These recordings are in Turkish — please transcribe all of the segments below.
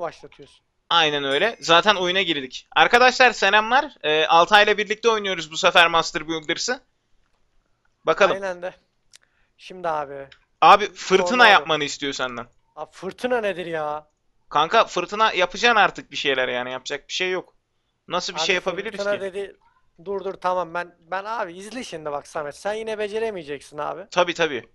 başlatıyorsun. Aynen öyle. Zaten oyuna girdik. Arkadaşlar selamlar. Ee, Altay ile birlikte oynuyoruz bu sefer Master Builders'ı. Bakalım. Aynen de. Şimdi abi. Abi fırtına Sonra abi. yapmanı istiyor senden. Abi fırtına nedir ya? Kanka fırtına yapacaksın artık bir şeyler yani yapacak bir şey yok. Nasıl bir Abi şey yapabiliriz fırtına ki? dedi. Dur dur tamam ben ben abi izle şimdi bak Samet. Sen yine beceremeyeceksin abi. Tabii tabii.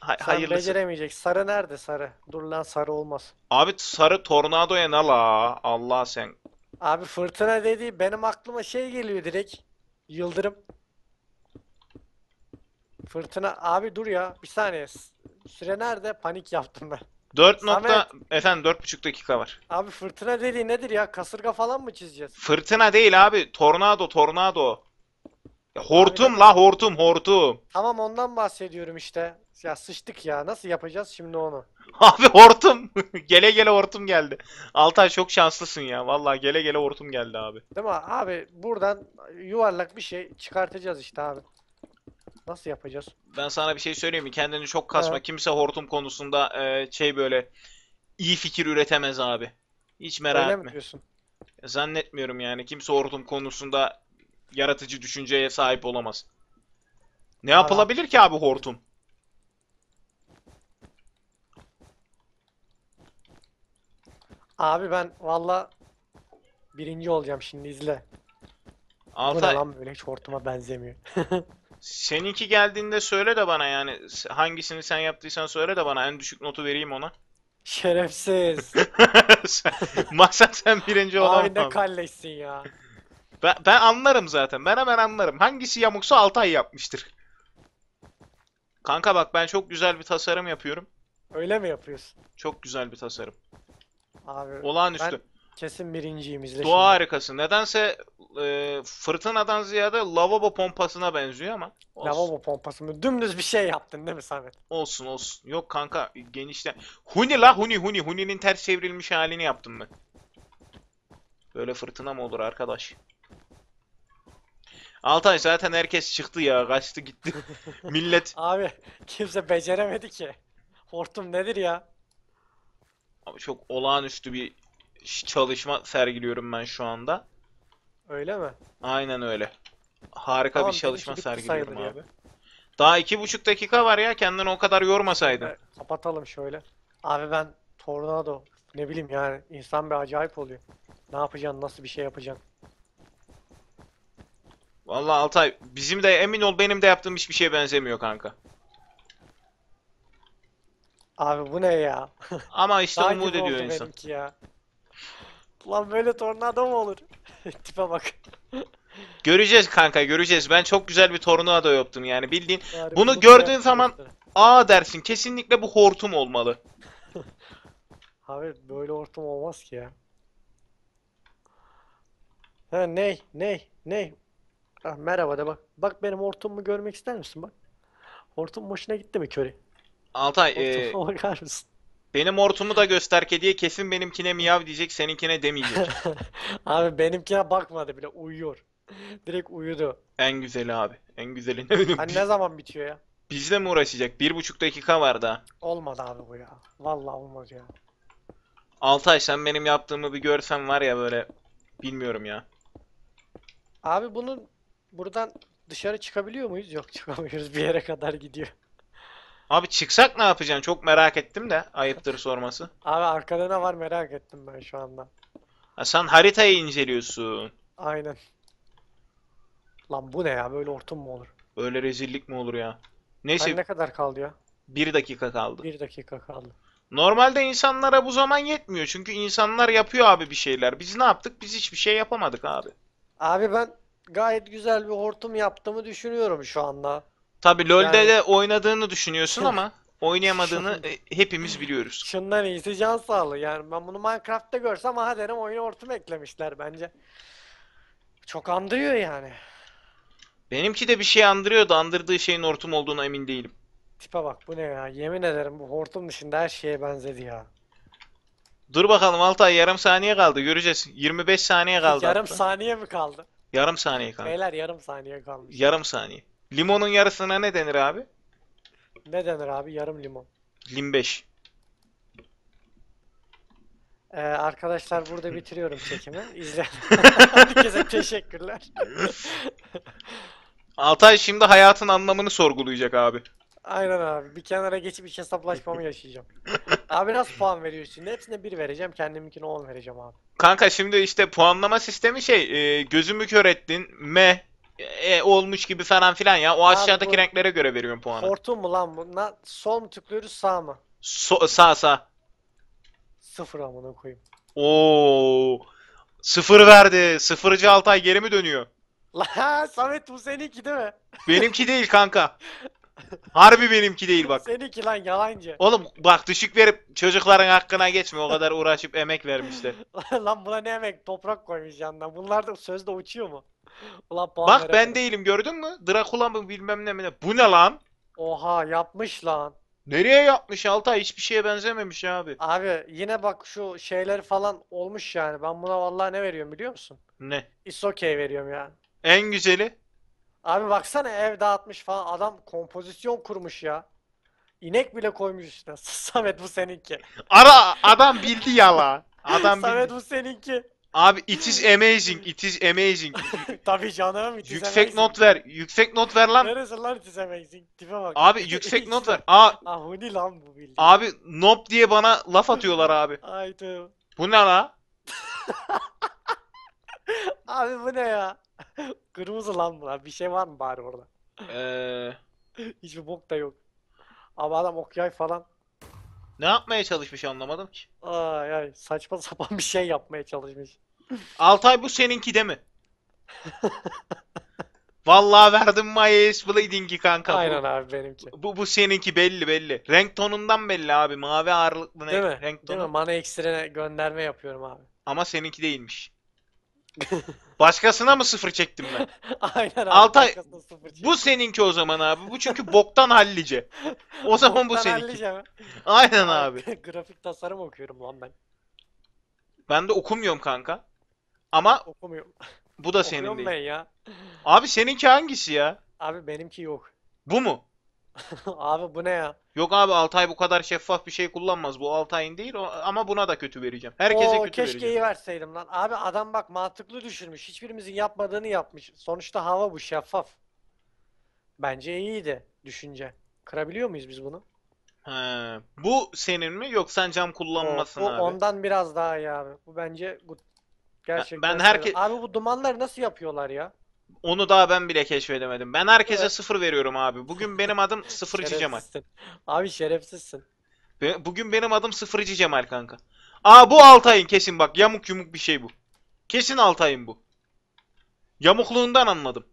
Ha- Sen hayırlısı. beceremeyeceksin. Sarı nerede sarı? Dur lan sarı olmaz. Abi sarı tornadoya ne la? Allah sen. Abi fırtına dedi benim aklıma şey geliyor direkt. Yıldırım. Fırtına abi dur ya bir saniye. Süre nerede? Panik yaptım ben. 4 Samet. nokta... Efendim 4,5 dakika var. Abi fırtına dediği nedir ya? Kasırga falan mı çizeceğiz? Fırtına değil abi. Tornado, tornado. Ya hortum la hortum, hortum. Tamam ondan bahsediyorum işte. Ya sıçtık ya. Nasıl yapacağız şimdi onu? Abi hortum. Gele gele hortum geldi. Altay çok şanslısın ya. Vallahi gele gele hortum geldi abi. Değil mi? Abi buradan yuvarlak bir şey çıkartacağız işte abi. Nasıl yapacağız? Ben sana bir şey söyleyeyim mi? Kendini çok kasma. Evet. Kimse hortum konusunda e, şey böyle iyi fikir üretemez abi. Hiç merak Öyle etme. mi diyorsun? Zannetmiyorum yani. Kimse hortum konusunda yaratıcı düşünceye sahip olamaz. Ne Abi- yapılabilir ki abi hortum? Abi ben valla birinci olacağım şimdi izle. Bu ne Altay, lan böyle hiç hortuma benzemiyor. seninki geldiğinde söyle de bana yani hangisini sen yaptıysan söyle de bana en düşük notu vereyim ona. Şerefsiz. Maksat sen birinci Abi olamam. ne kalleşsin ya. Ben, ben anlarım zaten. Ben hemen anlarım. Hangisi yamuksa Altay yapmıştır. Kanka bak ben çok güzel bir tasarım yapıyorum. Öyle mi yapıyorsun? Çok güzel bir tasarım. Abi Olağanüstü. ben kesin birinciyim izle Doğa şimdi. harikası. Nedense e, fırtınadan ziyade lavabo pompasına benziyor ama olsun. Lavabo pompası mı? Dümdüz bir şey yaptın değil mi Samet? Olsun olsun. Yok kanka genişle. Huni la huni huni. Huni'nin ters çevrilmiş halini yaptım ben. Böyle fırtına mı olur arkadaş? Altay zaten herkes çıktı ya. Kaçtı gitti. Millet Abi kimse beceremedi ki. Hortum nedir ya? Abi çok olağanüstü bir çalışma sergiliyorum ben şu anda. Öyle mi? Aynen öyle. Harika Tamam, bir çalışma sergiliyorum ya. abi. Daha iki buçuk dakika var ya kendini o kadar yormasaydın. Evet, kapatalım şöyle. Abi ben tornado ne bileyim yani insan bir acayip oluyor. Ne yapacaksın? Nasıl bir şey yapacaksın? Vallahi Altay bizim de emin ol benim de yaptığım hiçbir şeye benzemiyor kanka. Abi bu ne ya? Ama işte Dağ umut gibi ediyor oldu insan. benimki ya. Lan böyle tornado mu olur? Tipe bak. Göreceğiz kanka göreceğiz. Ben çok güzel bir tornado yaptım yani bildiğin. Bari Bunu gördüğün zaman- işte. Aa dersin kesinlikle bu hortum olmalı. Abi böyle ortam olmaz ki ya. Ha ney ney ney? Ah, merhaba de bak. Bak benim hortumumu görmek ister misin bak. Hortum hoşuna gitti mi köri? Altay e, bakar mısın? benim hortumu da göster kediye kesin benimkine miyav diyecek seninkine demeyecek. Abi benimkine bakmadı bile uyuyor. Direkt uyudu. En güzeli abi. En güzeli ne Hani ne zaman bitiyor ya? Bizle mi uğraşacak? Bir buçuk dakika var daha. Olmadı abi bu ya. Vallahi olmadı ya. Altay sen benim yaptığımı bir görsen var ya böyle bilmiyorum ya. Abi bunun buradan dışarı çıkabiliyor muyuz? Yok çıkamıyoruz. Bir yere kadar gidiyor. Abi çıksak ne yapacaksın? Çok merak ettim de ayıptır sorması. Abi arkada ne var merak ettim ben şu anda. Ha, sen haritayı inceliyorsun. Aynen. Lan bu ne ya? Böyle ortam mı olur? Böyle rezillik mi olur ya? Neyse ne kadar kaldı ya? bir dakika kaldı. Bir dakika kaldı. Normalde insanlara bu zaman yetmiyor. Çünkü insanlar yapıyor abi bir şeyler. Biz ne yaptık? Biz hiçbir şey yapamadık abi. Abi ben gayet güzel bir hortum yaptığımı düşünüyorum şu anda. Tabii LoL'de Yani- de oynadığını düşünüyorsun ama oynayamadığını e, hepimiz biliyoruz. Şundan iyisi can sağlığı. Yani ben bunu Minecraft'ta görsem aha derim oyuna hortum eklemişler bence. Çok andırıyor yani. Benimki de bir şey andırıyor da andırdığı şeyin hortum olduğuna emin değilim. Tipe bak bu ne ya? Yemin ederim bu hortum dışında her şeye benzedi ya. Dur bakalım Altay yarım saniye kaldı. Göreceğiz. 25 saniye kaldı Yarım hatta. saniye mi kaldı? Yarım saniye kaldı. Beyler yarım saniye kalmış. Yarım saniye. Limonun yarısına ne denir abi? Ne denir abi? Yarım limon. Lim 5. Ee, arkadaşlar burada bitiriyorum çekimi. İzleyen herkese teşekkürler. Altay şimdi hayatın anlamını sorgulayacak abi. Aynen abi. Bir kenara geçip iç hesaplaşmamı yaşayacağım. Abi nasıl puan veriyorsun? Hepsine 1 vereceğim. Kendiminkine 10 vereceğim abi. Kanka şimdi işte puanlama sistemi şey e, gözümü kör ettin me e, olmuş gibi falan filan ya. O Abi aşağıdaki bu- renklere göre veriyorum puanı. Hortum mu lan bu? Na- sol mu tıklıyoruz sağ mı? So- sağ sağ. Sıfır amına koyayım. Oo. Sıfır verdi. Sıfırıcı Altay geri mi dönüyor? La Samet bu seninki değil mi? Benimki değil kanka. Harbi benimki değil bak. Seninki lan yalancı. Oğlum bak düşük verip çocukların hakkına geçme. O kadar uğraşıp emek vermişler. Lan buna ne emek toprak koymuş yanına. Bunlar da sözde uçuyor mu? Ulan puan Bak ben veremedim. değilim gördün mü? Drakula mı bilmem ne mi ne. Bu ne lan? Oha yapmış lan. Nereye yapmış Altay? Hiçbir şeye benzememiş abi. Abi yine bak şu şeyleri falan olmuş yani. Ben buna vallahi ne veriyorum biliyor musun? Ne? It's okay veriyorum yani. En güzeli. Abi baksana ev dağıtmış falan. Adam kompozisyon kurmuş ya. İnek bile koymuş üstüne. Samet bu seninki. Ara adam bildi yala. Adam Samet bildi. bu seninki. Abi it is amazing. It is amazing. Tabii canım. it is Yüksek amazing. not ver. Yüksek not ver lan. Neresi lan it is amazing? Tipe bak. Abi yüksek not ver. Aa Ah huni lan bu bildiğin. abi nob diye bana laf atıyorlar abi. Haydi. Bu ne la? Abi bu ne ya? Kırmızı lan bu lan. Bir şey var mı bari orada? Ee, Hiçbir bok da yok. Abi adam okyay falan. Ne yapmaya çalışmış anlamadım ki. Ay ay saçma sapan bir şey yapmaya çalışmış. Altay bu seninki de mi? Vallahi verdim my ace bleeding'i kanka. Bu- Aynen abi benimki. Bu, bu seninki belli belli. Renk tonundan belli abi. Mavi ağırlıklı ne Değil mi? renk Değil mi? tonu. Mana ekstrene gönderme yapıyorum abi. Ama seninki değilmiş. Başkasına mı sıfır çektim ben? Aynen abi. Altay, sıfır çek. Bu seninki o zaman abi. Bu çünkü boktan hallice. O zaman bu Boktan seninki. hallice mi? Aynen abi. Grafik tasarım okuyorum lan ben. Ben de okumuyorum kanka. Ama Okumuyorum. bu da senin Okuyorum değil. ben ya. Abi seninki hangisi ya? Abi benimki yok. Bu mu? Abi bu ne ya? Yok abi Altay bu kadar şeffaf bir şey kullanmaz. Bu Altay'ın değil o- ama buna da kötü vereceğim. Herkese Oo, kötü keşke vereceğim. iyi verseydim lan. Abi adam bak mantıklı düşürmüş. Hiçbirimizin yapmadığını yapmış. Sonuçta hava bu şeffaf. Bence iyiydi düşünce. Kırabiliyor muyuz biz bunu? He. Bu senin mi? Yok sen cam kullanmasın bu abi. ondan biraz daha iyi abi. Bu bence good. Gerçekten ben herke- Abi bu dumanları nasıl yapıyorlar ya? Onu daha ben bile keşfedemedim. Ben herkese Evet. sıfır veriyorum abi. Bugün benim adım sıfırıcı Cemal. Abi şerefsizsin. Be- Bugün benim adım sıfırıcı Cemal kanka. Aa bu Altay'ın kesin bak yamuk yumuk bir şey bu. Kesin Altay'ın bu. Yamukluğundan anladım.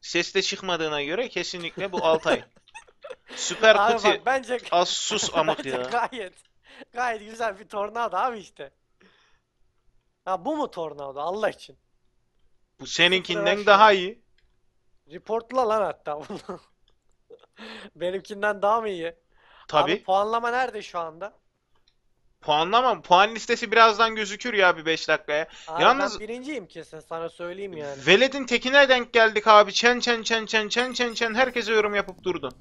Ses de çıkmadığına göre kesinlikle bu Altay'ın. Süper Abi Kuti. bak bence Az sus amık bence ya. gayet gayet güzel bir tornado abi işte. Ha bu mu tornado Allah için? Bu seninkinden daha iyi. Reportla lan hatta bunu. Benimkinden daha mı iyi? Abi Tabii. puanlama nerede şu anda? Puanlama. Puan listesi birazdan gözükür ya bir 5 dakikaya. Abi Yalnız- ben birinciyim kesin sana söyleyeyim yani. Veled'in tekine denk geldik abi. Çen çen çen çen çen çen çen herkese yorum yapıp durdu.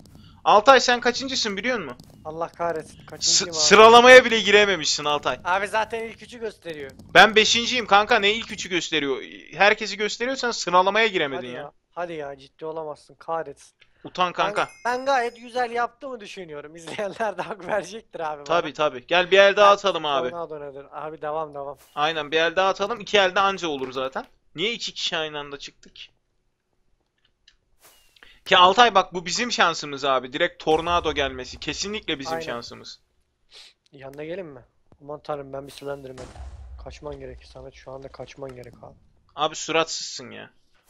Altay sen kaçıncısın biliyor musun? Allah kahretsin S- kaçıncıyım abi? sıralamaya bile girememişsin Altay. Abi zaten ilk üçü gösteriyor. Ben beşinciyim kanka ne ilk üçü gösteriyor. Herkesi gösteriyorsan sıralamaya giremedin Hadi ya. ya. Hadi ya ciddi olamazsın kahretsin. Utan Ben, kanka. ben gayet güzel yaptığımı düşünüyorum. İzleyenler de hak verecektir abi. Tabi tabi. Gel bir el daha atalım abi. Tornado nedir? Abi devam devam. Aynen bir el daha atalım. İki elde anca olur zaten. Niye iki kişi aynı anda çıktık? Ki Altay bak bu bizim şansımız abi. Direkt tornado gelmesi. Kesinlikle bizim Aynen. şansımız. Yanına gelin mi? Aman tanrım ben bir Slenderman. Kaçman gerek Samet şu anda kaçman gerek abi. Abi suratsızsın ya.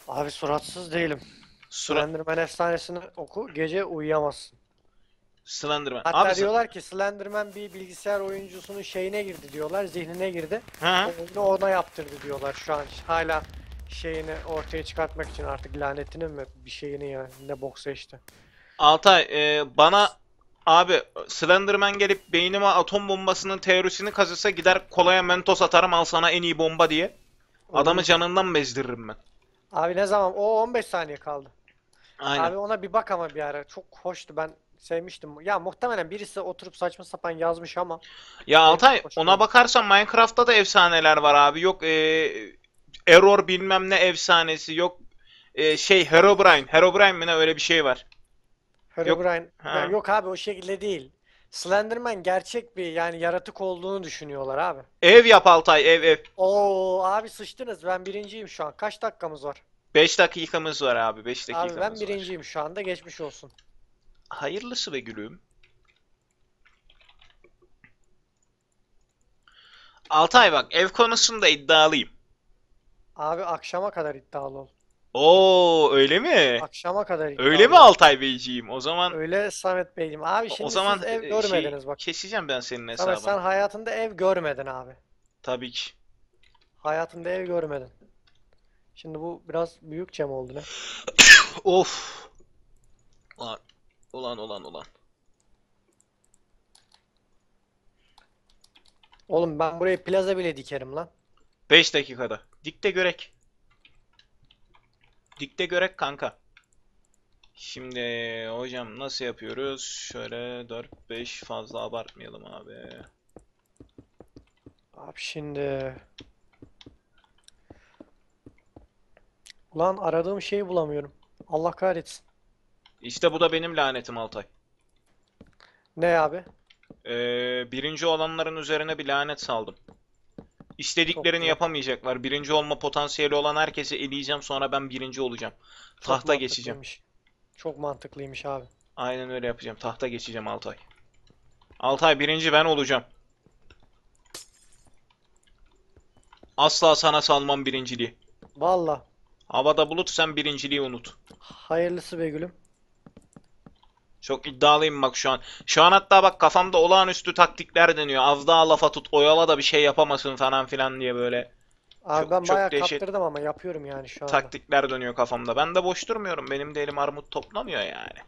Abi suratsız değilim. Surat Slenderman efsanesini oku gece uyuyamazsın. Slenderman. Hatta Abi sen- diyorlar ki Slenderman bir bilgisayar oyuncusunun şeyine girdi diyorlar, zihnine girdi. Hı. Oyunu ona yaptırdı diyorlar şu an hala şeyini ortaya çıkartmak için artık lanetini mi bir şeyini ya ne boksa işte. Altay e, bana abi Slenderman gelip beynime atom bombasının teorisini kazısa gider kolaya mentos atarım al sana en iyi bomba diye. Adamı canından bezdiririm ben. Abi ne zaman? O 15 saniye kaldı. Aynen. Abi ona bir bak ama bir ara. Çok hoştu ben sevmiştim. Ya muhtemelen birisi oturup saçma sapan yazmış ama Ya Altay ona değil. bakarsan Minecraft'ta da efsaneler var abi. Yok eee Error bilmem ne efsanesi. Yok eee, şey Herobrine. Herobrine mi ne öyle bir şey var. Herobrine Ha. Ya yok abi o şekilde değil. Slenderman gerçek bir yani yaratık olduğunu düşünüyorlar abi. Ev yap Altay ev ev. Oo abi sıçtınız. Ben birinciyim şu an. Kaç dakikamız var? 5 dakikamız var abi 5 Abi dakikamız ben var. birinciyim şu anda. Geçmiş olsun. Hayırlısı be gülüm. Altay bak ev konusunda iddialıyım. Abi akşama kadar iddialı ol. Oo öyle mi? Akşama kadar Öyle iddialı mi. Altay Beyciğim? O zaman Öyle Samet Beyciğim. Abi o şimdi zaman siz ev e, görmediniz şey, bak. keseceğim ben senin Samet sen hesabını. hayatında ev görmedin abi. Tabii ki. Hayatında ev görmedin. Şimdi bu biraz büyük cam oldu ne? Of. Ulan ulan ulan ulan. Oğlum ben buraya plaza bile dikerim lan. 5 dakikada. Dikte görek. Dikte görek kanka. Şimdi hocam nasıl yapıyoruz? Şöyle 4-5 fazla abartmayalım abi. Abi şimdi... Ulan aradığım şeyi bulamıyorum. Allah kahretsin. İşte bu da benim lanetim Altay. Ne abi? Ee, birinci olanların üzerine bir lanet saldım. İstediklerini güzel. yapamayacaklar. Birinci olma potansiyeli olan herkesi eleyeceğim sonra ben birinci olacağım. Çok Tahta geçeceğim. Çok mantıklıymış abi. Aynen öyle yapacağım. Tahta geçeceğim Altay. Altay birinci ben olacağım. Asla sana salmam birinciliği. Valla. Havada bulut sen birinciliği unut. Hayırlısı be gülüm. Çok iddialıyım bak şu an. Şu an hatta bak kafamda olağanüstü taktikler deniyor. Az daha lafa tut, oyala da bir şey yapamasın falan filan diye böyle Abi Çok- ben çok bayağı değişik kaptırdım ama yapıyorum yani şu anda. taktikler dönüyor kafamda. Ben de boş durmuyorum. Benim de elim armut toplamıyor yani.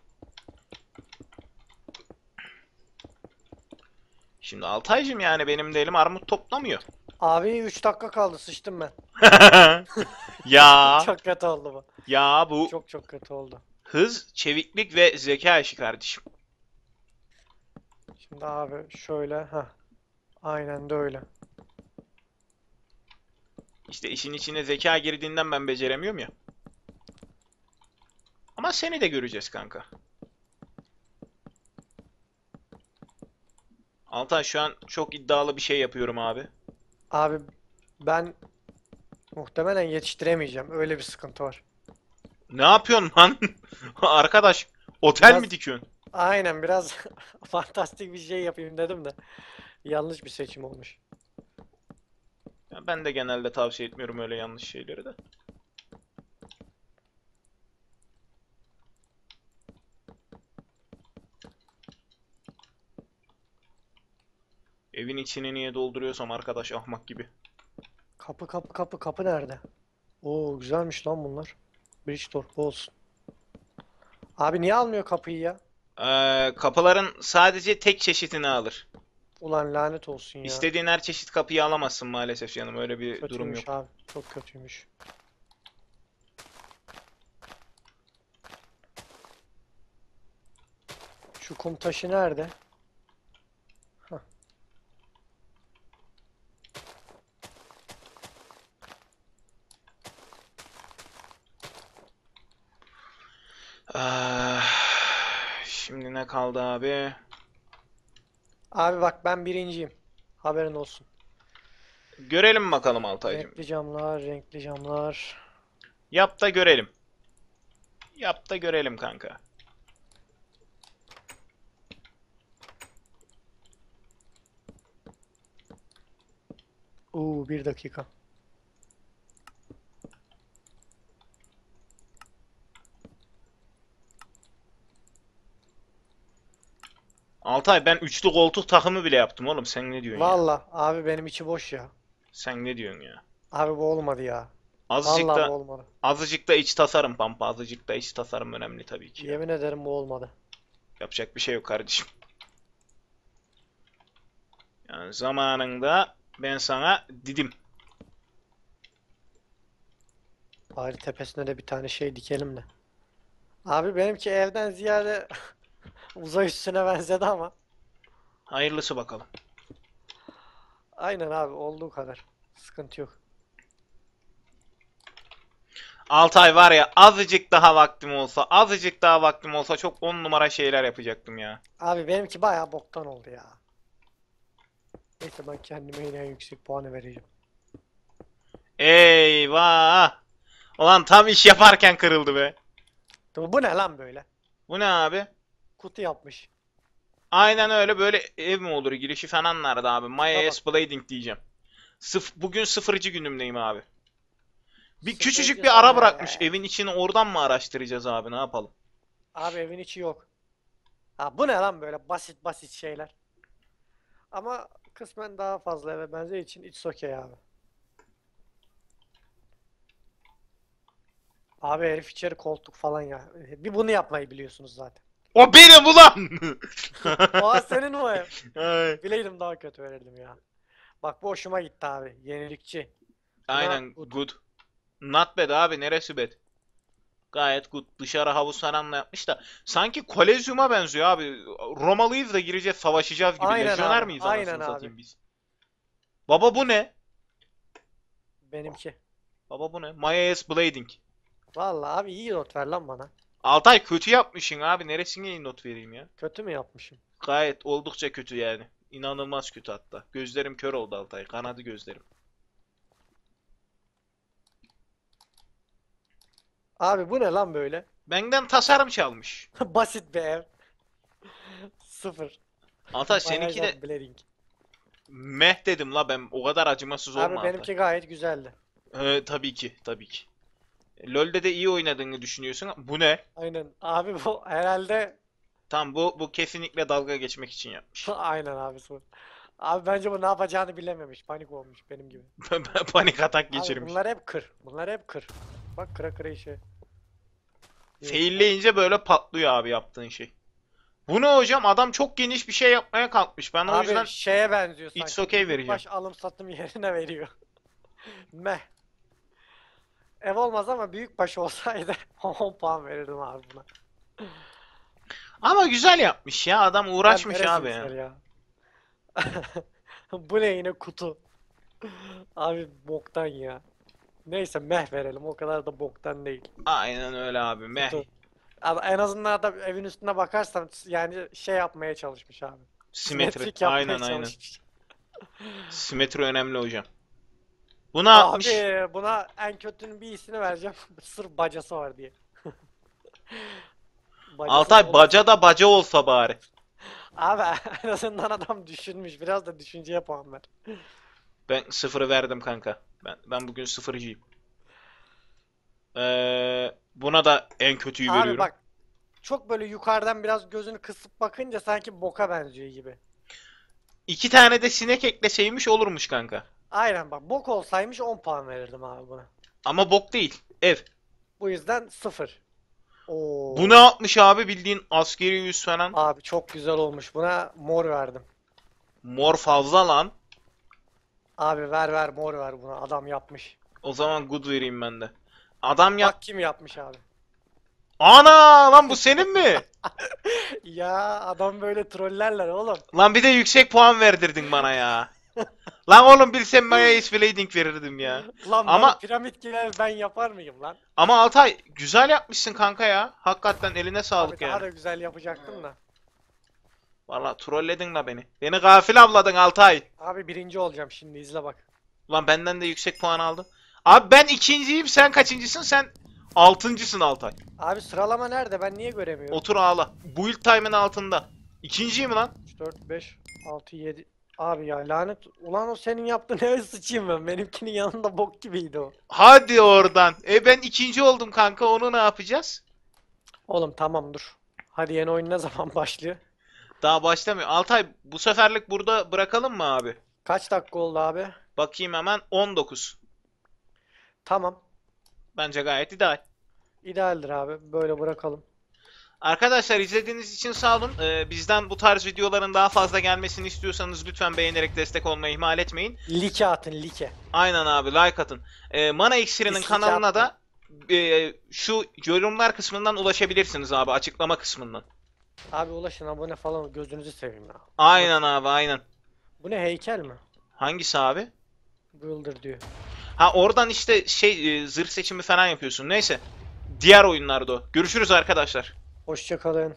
Şimdi Altaycım yani benim de elim armut toplamıyor. Abi 3 dakika kaldı sıçtım ben. Ya Çok kötü oldu bu. ya bu Çok çok kötü oldu. Hız, çeviklik ve zeka işi kardeşim. Şimdi abi şöyle ha. Aynen de öyle. İşte işin içine zeka girdiğinden ben beceremiyorum ya. Ama seni de göreceğiz kanka. Altay şu an çok iddialı bir şey yapıyorum abi. Abi ben muhtemelen yetiştiremeyeceğim. Öyle bir sıkıntı var. Ne yapıyorsun lan? Arkadaş, otel Biraz- mi dikiyorsun? Aynen biraz fantastik bir şey yapayım dedim de. Yanlış bir seçim olmuş. Ya ben de genelde tavsiye etmiyorum öyle yanlış şeyleri de. Evin içini niye dolduruyorsam arkadaş ahmak gibi. Kapı kapı kapı kapı nerede? Oo güzelmiş lan bunlar. Bridge door olsun. Abi niye almıyor kapıyı ya? Ee, kapıların sadece tek çeşitini alır. Ulan lanet olsun ya. İstediğin her çeşit kapıyı alamazsın maalesef canım. Öyle bir durum Kötüymüş yok. abi. Çok kötüymüş. Şu kum taşı nerede? Ah, şimdi ne kaldı abi? Abi bak ben birinciyim. Haberin olsun. Görelim bakalım Altaycığım. Renkli camlar, renkli camlar. Yap da görelim. Yap da görelim kanka. Oo bir dakika. Altay ben üçlü koltuk takımı bile yaptım oğlum. Sen ne diyorsun ya? Valla abi benim içi boş ya. Sen ne diyorsun ya? Abi bu olmadı ya. Azıcık Vallahi da bu olmadı. azıcık da iç tasarım pampa. Azıcık da iç tasarım önemli tabii ki. Yemin ederim bu olmadı. Yapacak bir şey yok kardeşim. Yani zamanında ben sana dedim. Bari tepesine de bir tane şey dikelim de. Abi benimki evden ziyade Uzay üstüne benzedi ama. Hayırlısı bakalım. Aynen abi olduğu kadar. Sıkıntı yok. Altay var ya azıcık daha vaktim olsa, azıcık daha vaktim olsa çok on numara şeyler yapacaktım ya. Abi benimki bayağı boktan oldu ya. Neyse ben kendime yine en yüksek puanı vereceğim. Eyvah! Ulan tam iş yaparken kırıldı be. Bu ne lan böyle? Bu ne abi? Kutu yapmış. Aynen öyle böyle ev mi olur girişi falan nerede abi? My Tamam. AS Blading diyeceğim. Sıf bugün sıfırıncı günümdeyim abi. Bir Sıfırıncı küçücük bir ara bırakmış. Evin içini oradan mı araştıracağız abi ne yapalım? Abi evin içi yok. Ha bu ne lan böyle basit basit şeyler. Ama kısmen daha fazla eve benzediği için it's okay abi. Abi herif içeri koltuk falan ya. Bir bunu yapmayı biliyorsunuz zaten. O benim ulan! Oha senin o ev. Bileydim daha kötü verirdim ya. Bak bu hoşuma gitti abi. Yenilikçi. Aynen good. good. Not bad abi neresi bad? Gayet good. Dışarı havuz falan yapmış da. Sanki Kolezyum'a benziyor abi. Romalıyız da gireceğiz savaşacağız gibi. Aynen Lejyoner abi, miyiz aynen anasını abi. satayım biz? Baba bu ne? Benimki. Baba bu ne? My AS Blading. Vallahi abi iyi not ver lan bana. Altay kötü yapmışsın abi. Neresine iyi not vereyim ya? Kötü mü yapmışım? Gayet oldukça kötü yani. İnanılmaz kötü hatta. Gözlerim kör oldu Altay. Kanadı gözlerim. Abi bu ne lan böyle? Benden tasarım çalmış. Basit bir ev. Sıfır. Altay seninki de Blaring. meh dedim la ben. O kadar acımasız olma Abi Altay. benimki gayet güzeldi. Ee, tabii ki, tabii ki. LoL'de de iyi oynadığını düşünüyorsun. Bu ne? Aynen. Abi bu herhalde Tam bu bu kesinlikle dalga geçmek için yapmış. aynen abi bu. Abi bence bu ne yapacağını bilememiş. Panik olmuş benim gibi. Panik atak Abi geçirmiş. bunlar hep kır. Bunlar hep kır. Bak kıra kıra işi. Failleyince böyle patlıyor abi yaptığın şey. Bu ne hocam? Adam çok geniş bir şey yapmaya kalkmış. Ben o Abi yüzden şeye benziyor It's sanki. okay vereceğim. Baş alım satım yerine veriyor. Meh. Ev olmaz ama büyük baş olsaydı 10 puan verirdim abi buna. ama güzel yapmış ya. Adam uğraşmış abi ya. ya? Bu ne yine kutu? Abi boktan ya. Neyse meh verelim o kadar da boktan değil. Aynen öyle abi. Meh. Kutu. En azından da evin üstüne bakarsan yani şey yapmaya çalışmış abi. Simetri. Simetrik yapmaya Aynen aynen. çalışmış. Simetri önemli hocam. Bu ne yapmış? Abi buna en kötünün bir iyisini vereceğim. Sırf bacası var diye. Bacası Altay olmasa- baca da baca olsa bari. Abi en azından adam düşünmüş. Biraz da düşünceye puan ver. Ben sıfırı verdim kanka. Ben ben bugün sıfırcıyım. Ee, buna da en kötüyü Abi veriyorum. bak çok böyle yukarıdan biraz gözünü kısıp bakınca sanki boka benziyor gibi. İki tane de sinek ekleseymiş olurmuş kanka. Aynen bak bok olsaymış 10 puan verirdim abi buna. Ama bok değil. Ev. Bu yüzden 0. Oo. Bu ne yapmış abi bildiğin askeri yüz falan. Abi çok güzel olmuş. Buna mor verdim. Mor fazla lan. Abi ver ver mor ver buna. Adam yapmış. O zaman good vereyim ben de. Adam yap. Bak kim yapmış abi. Ana lan bu senin mi? Ya adam böyle trollerler oğlum. Lan bir de yüksek puan verdirdin bana ya. Lan oğlum bilsem Maya Ace Blading verirdim ya. Lan Ama- piramit gibi ben yapar mıyım lan? Ama Altay güzel yapmışsın kanka ya. Hakikaten eline Abi sağlık daha yani. da güzel yapacaktım da. Valla trolledin la beni. Beni gafil avladın Altay. Abi birinci olacağım şimdi izle bak. Ulan benden de yüksek puan aldın. Abi ben ikinciyim sen kaçıncısın sen altıncısın Altay. Abi sıralama nerede? Ben niye göremiyorum? Otur ağla. Build time'ın altında. İkinciyim lan. 3, 4, 5, 6, 7. Abi ya lanet. Ulan o senin yaptığın eve sıçayım ben. Benimkinin yanında bok gibiydi o. Hadi oradan. E ben ikinci oldum kanka onu ne yapacağız? Oğlum tamam dur. Hadi yeni oyun ne zaman başlıyor? Daha başlamıyor. Altay bu seferlik burada bırakalım mı abi? Kaç dakika oldu abi? Bakayım hemen 19. Tamam. Bence gayet ideal. İdealdir abi. Böyle bırakalım. Arkadaşlar izlediğiniz için sağ olun. Ee, bizden bu tarz videoların daha fazla gelmesini istiyorsanız lütfen beğenerek destek olmayı ihmal etmeyin. Like atın like. Aynen abi like atın. Ee, Mana Iksiri'nin Biz like kanalına da e, şu yorumlar kısmından ulaşabilirsiniz abi açıklama kısmından. Abi ulaşın abone falan gözünüzü seveyim ya. Aynen abi aynen. Bu ne heykel mi? Hangisi abi? Builder diyor. Ha oradan işte şey e, zırh seçimi falan yapıyorsun. Neyse. Diğer oyunlarda o. Görüşürüz arkadaşlar. Hoşçakalın.